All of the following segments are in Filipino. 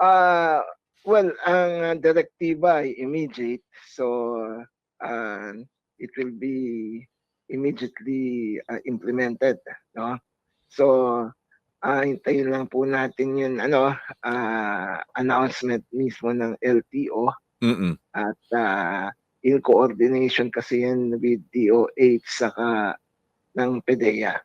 Ah, well, ang direktiba ay immediate. So, uh, it will be immediately uh, implemented, no? So, ah hintayin lang po natin yun ano, ah, announcement mismo ng LTO Mm. at ah, in coordination kasi yan with DOH saka ng PDEA.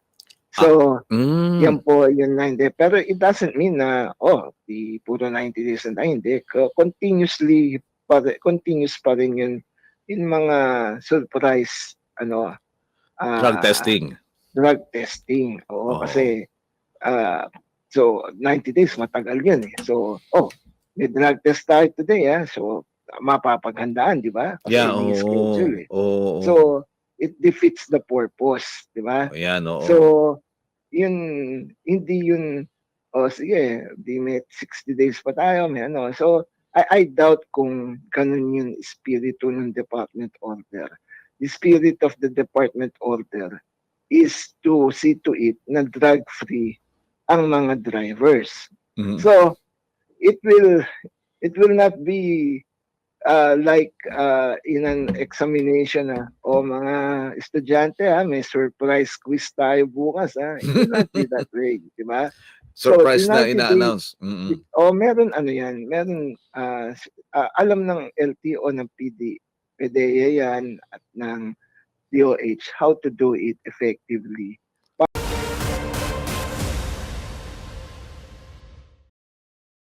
So, Mm. Yan po yun na hindi. Pero it doesn't mean na, oh, di puro 90 days na. Hindi. Co- Continuously, pa, continuous pa rin yun yung mga surprise, ano, ah, Drug testing. Drug testing. Oo, Oo. kasi, ah, so, 90 days, matagal yun eh. So, oh, may drug test tayo today, ah. So, mapapaghandaan, di ba? Kasi Yeah, oo. schedule eh. Oo. So, it defeats the purpose, di ba? Ayan, oo. So, yun, hindi yun, o sige, di may 60 days pa tayo, may ano. So, I, I doubt kung ganun yung espiritu ng department order. The spirit of the department order is to see to it na drug-free ang mga drivers. Mhm. So, it will, it will not be uh, like uh, in an examination na, o mga estudyante ha, may surprise quiz tayo bukas ha. It will not be that way, di ba? Surprise so, na ina-announce. Mm. O meron ano yan, meron ah, s- ah, alam ng LTO ng PD, PDEA yan at ng DOH how to do it effectively